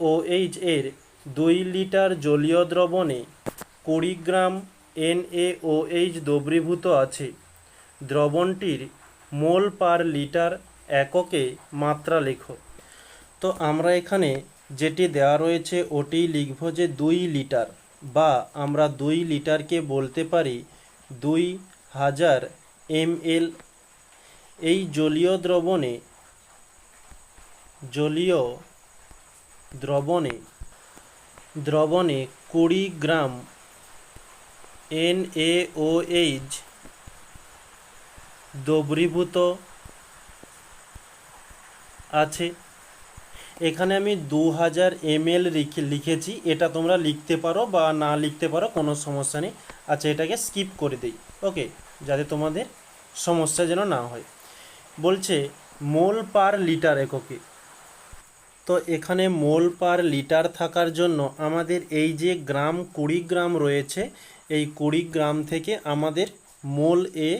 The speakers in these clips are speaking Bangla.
এনএওএইচ এর দুই লিটার জলীয় দ্রবণে কুড়ি গ্রাম এনএওএইচ দ্রবীভূত আছে। দ্রবণটির মোল পার লিটার এককে মাত্রা লেখো। তো আমরা এখানে যেটি দেওয়া রয়েছে ওটি লিখব যে দুই লিটার বা আমরা দুই লিটারকে বলতে পারি দুই হাজার এমএল এই জলীয় দ্রবণে জলীয় দ্রবণে দ্রবণে কুড়ি গ্রাম এনএওএইচ দ্রবীভূত আছে। এখানে আমি দু হাজার এমএল লিখেছি। এটা তোমরা লিখতে পারো বা না লিখতে পারো, কোনো সমস্যা নেই। আচ্ছা এটাকে স্কিপ করে দিই। ওকে, যাতে তোমাদের সমস্যা যেন না হয়। বলছে মোল পার লিটার এককে। তো এখানে মোল পার লিটার থাকার জন্য আমাদের এই যে গ্রাম কুড়ি গ্রাম রয়েছে, এই কুড়ি গ্রাম থেকে আমাদের মোল এ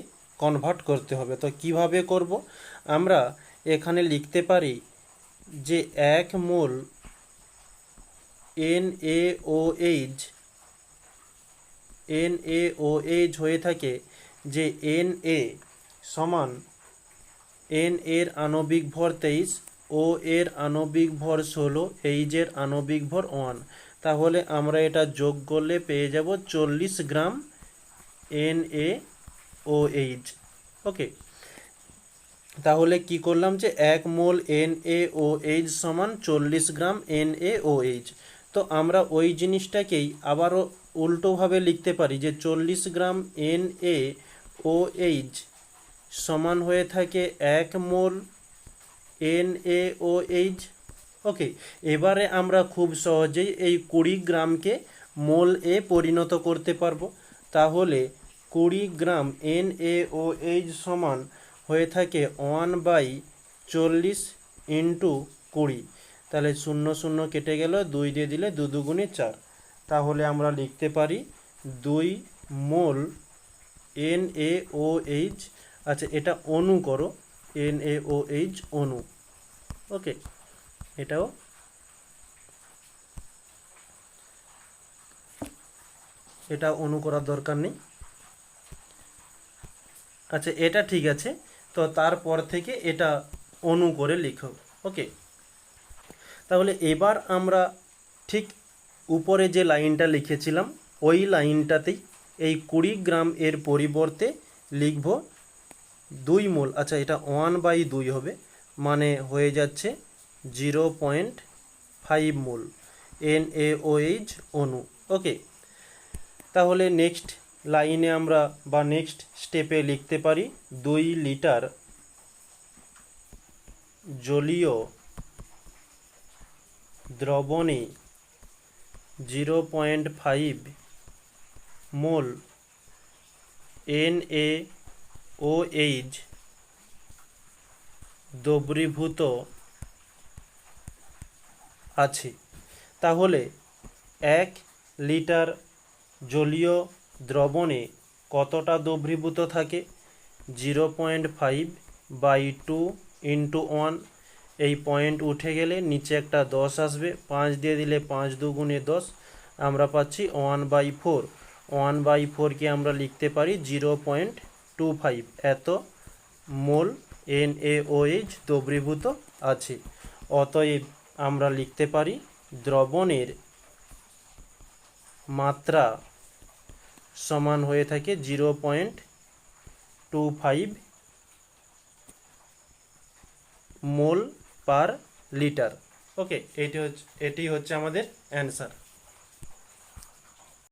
কনভার্ট করতে হবে। তো কীভাবে করব? আমরা এখানে লিখতে পারি যে এক mole N A O H, N A O H হয়ে থাকে যে এন এ সমান এন এর আণবিক ভর তেইশ ও এর আণবিক ভর ষোলো এইচের আণবিক ভর ওয়ান। তাহলে আমরা এটা যোগ করলে পেয়ে যাব চল্লিশ গ্রাম এন এ ও এইচ। ওকে? তাহলে কি করলাম যে এক mole N A O H সমান চল্লিশ গ্রাম এন এ ও এইচ। তো আমরা ওই জিনিসটাকেই আবারও উল্টোভাবে লিখতে পারি যে চল্লিশ গ্রাম এন এ ও এইচ সমান হয়ে থাকে এক mole N A O H okay এবারে আমরা খুব সহজেই এই কুড়ি গ্রামকে মোল এ পরিণত করতে পারব। তাহলে কুড়ি গ্রাম এন এ ও এইচ সমান হয়ে থাকে ওয়ান বাই চল্লিশ ইন্টু কুড়ি। তাহলে শূন্য শূন্য কেটে গেল, দুই দিয়ে দিলে দু দুগুণে চার। তাহলে আমরা লিখতে পারি দুই mole N A O H আচ্ছা এটা অণু করো এন এইচ অণু ওকে, এটাও। এটা অণু করার দরকার নেই। আচ্ছা এটা ঠিক আছে। তো তারপর থেকে এটা অণু করে লিখো। ওকে, তাহলে এবার আমরা ঠিক উপরে যে লাইনটা লিখেছিলাম, ওই লাইনটাতেই এই কুড়ি গ্রাম এর পরিবর্তে লিখব দুই মোল আচ্ছা এটা ওয়ান বাই দুই হবে। মানে হয়ে যাচ্ছে zero point five mole N A O H অণু। ওকে তাহলে নেক্সট লাইনে আমরা বা নেক্সট স্টেপে লিখতে পারি দুই লিটার জলীয় দ্রবণে zero point five mole N A O H দ্রবীভূত আছে। তাহলে এক লিটার জলীয় দ্রবণে কতটা দ্রবীভূত থাকে? Zero point five by two into one. এই পয়েন্ট উঠে গেলে নিচে একটা দশ আসবে। পাঁচ দিয়ে দিলে পাঁচ দুগুণে দশ। আমরা পাচ্ছি one by four. One by ফোরকে আমরা লিখতে পারি জিরো পয়েন্ট টু ফাইভ। এত mole N A O H দ্রবীভূত আছে। অতএব আমরা লিখতে পারি, দ্রবণের মাত্রা সমান হয়ে থাকে zero point two five mole per litre. Okay, এটি হচ্ছে এটি হচ্ছে আমাদের অ্যান্সার।